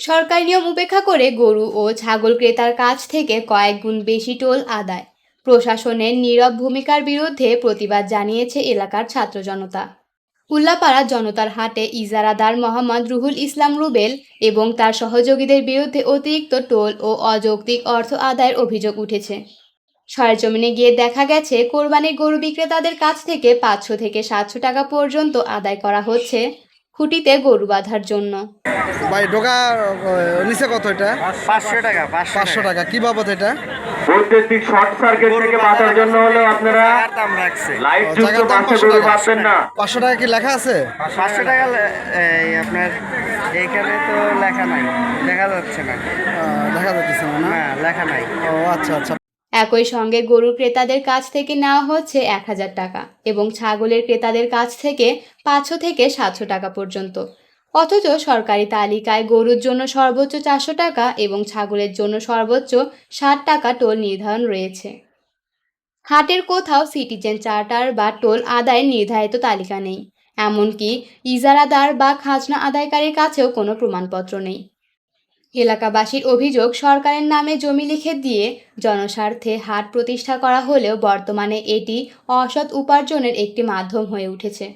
সরকারি নিয়ম উপেক্ষা করে গরু ও ছাগল ক্রেতার কাছ থেকে কয়েক গুণ বেশি টোল আদায়। প্রশাসনের নীরব ভূমিকার বিরুদ্ধে প্রতিবাদ জানিয়েছে এলাকার ছাত্র জনতা। উল্লাপাড়া জনতার হাটে ইজারাদার মোহাম্মদ রুহুল ইসলাম রুবেল এবং তার সহযোগীদের বিরুদ্ধে অতিরিক্ত টোল ও অযৌক্তিক অর্থ আদায়ের অভিযোগ উঠেছে। সরেজমিনে গিয়ে দেখা গেছে, কোরবানির গরু বিক্রেতাদের কাছ থেকে পাঁচশো থেকে সাতশো টাকা পর্যন্ত আদায় করা হচ্ছে। খুঁটিতে গরু বাঁধার জন্য। ভাই ঢোকা নিচে কত এটা? পাঁচশো টাকা পাঁচশো টাকা। কি বাবদ এটা? বৈদ্যুতিক শর্ট সার্কিট থেকে বাঁচার জন্য হলে আপনারা দাম রাখছে। লাইট যুক্ত বাসে গরু। বাঁধবেন না। পাঁচশো টাকা কি লেখা আছে? পাঁচশো টাকা এই আপনার এইখানে তো লেখা নাই। দেখা যাচ্ছে না। দেখা যাচ্ছে না লেখা নাই। ও আচ্ছা আচ্ছা। একই সঙ্গে গরুর ক্রেতাদের কাছ থেকে নেওয়া হচ্ছে এক হাজার টাকা এবং ছাগলের ক্রেতাদের কাছ থেকে পাঁচশো থেকে সাতশো টাকা পর্যন্ত। অথচ সরকারি তালিকায় গরুর জন্য সর্বোচ্চ চারশো টাকা এবং ছাগলের জন্য সর্বোচ্চ ষাট টাকা টোল নির্ধারণ রয়েছে। হাটের কোথাও সিটিজেন চার্টার বা টোল আদায়ের নির্ধারিত তালিকা নেই। এমনকি ইজারাদার বা খাজনা আদায়কারীর কাছেও কোনো প্রমাণপত্র নেই। এলাকাবাসীর অভিযোগ সরকারের নামে জমি লিখে দিয়ে জনস্বার্থে হাট প্রতিষ্ঠা করা হলেও বর্তমানে এটি অসৎ উপার্জনের একটি মাধ্যম হয়ে উঠেছে।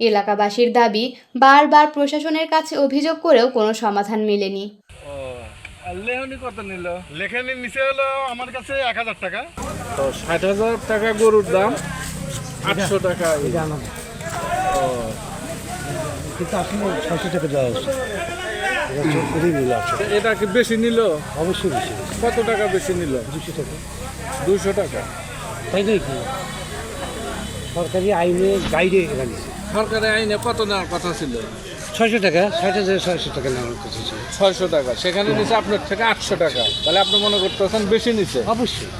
এলাকাবাসীর দাবি বারবার প্রশাসনের কাছে অভিযোগ করেও কোনো সমাধান মেলেনি। লেহনি কত নিল? লেখানি নিচে হলো আমার কাছে এক হাজার টাকা। তো ষাট হাজার টাকা গরুর দাম আটশো টাকা। কিন্তু আসলে ছয়শো টাকা দেওয়া করেই নিল এটা কি বেশি নিল? অবশ্যই বেশি। কত টাকা বেশি নিল? দুশো টাকা। দুশো টাকা। তাই নয় কি? সরকারি আইনে গাইডে এখানে সরকারি আইনে কত নেওয়ার কথা ছিল? ছয়শো টাকা ষাট হাজার ছয়শো টাকা নেওয়ার কথা ছিল। ছয়শো টাকা। সেখানে নিচে আপনার থেকে আটশো টাকা। তাহলে আপনি মনে করতেছেন বেশি নিছে? অবশ্যই।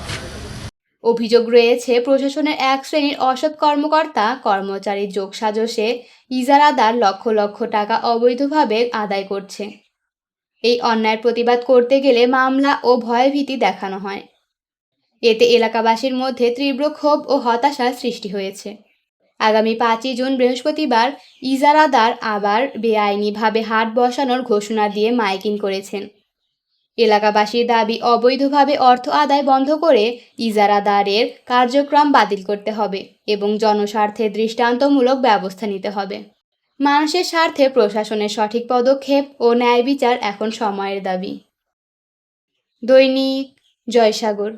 অভিযোগ রয়েছে প্রশাসনের এক শ্রেণির অসৎ কর্মকর্তা কর্মচারীর যোগসাজশে ইজারাদার লক্ষ লক্ষ টাকা অবৈধভাবে আদায় করছে। এই অন্যায়ের প্রতিবাদ করতে গেলে মামলা ও ভয়ভীতি দেখানো হয়। এতে এলাকাবাসীর মধ্যে তীব্র ক্ষোভ ও হতাশার সৃষ্টি হয়েছে। আগামী পাঁচই জুন বৃহস্পতিবার ইজারাদার আবার বেআইনিভাবে হাট বসানোর ঘোষণা দিয়ে মাইকিং করেছেন। এলাকাবাসীর দাবি, অবৈধভাবে অর্থ আদায় বন্ধ করে ইজারাদারের কার্যক্রম বাতিল করতে হবে এবং জনস্বার্থে দৃষ্টান্তমূলক ব্যবস্থা নিতে হবে। মানুষের স্বার্থে প্রশাসনের সঠিক পদক্ষেপ ও ন্যায় বিচার এখন সময়ের দাবি। দৈনিক জয়সাগর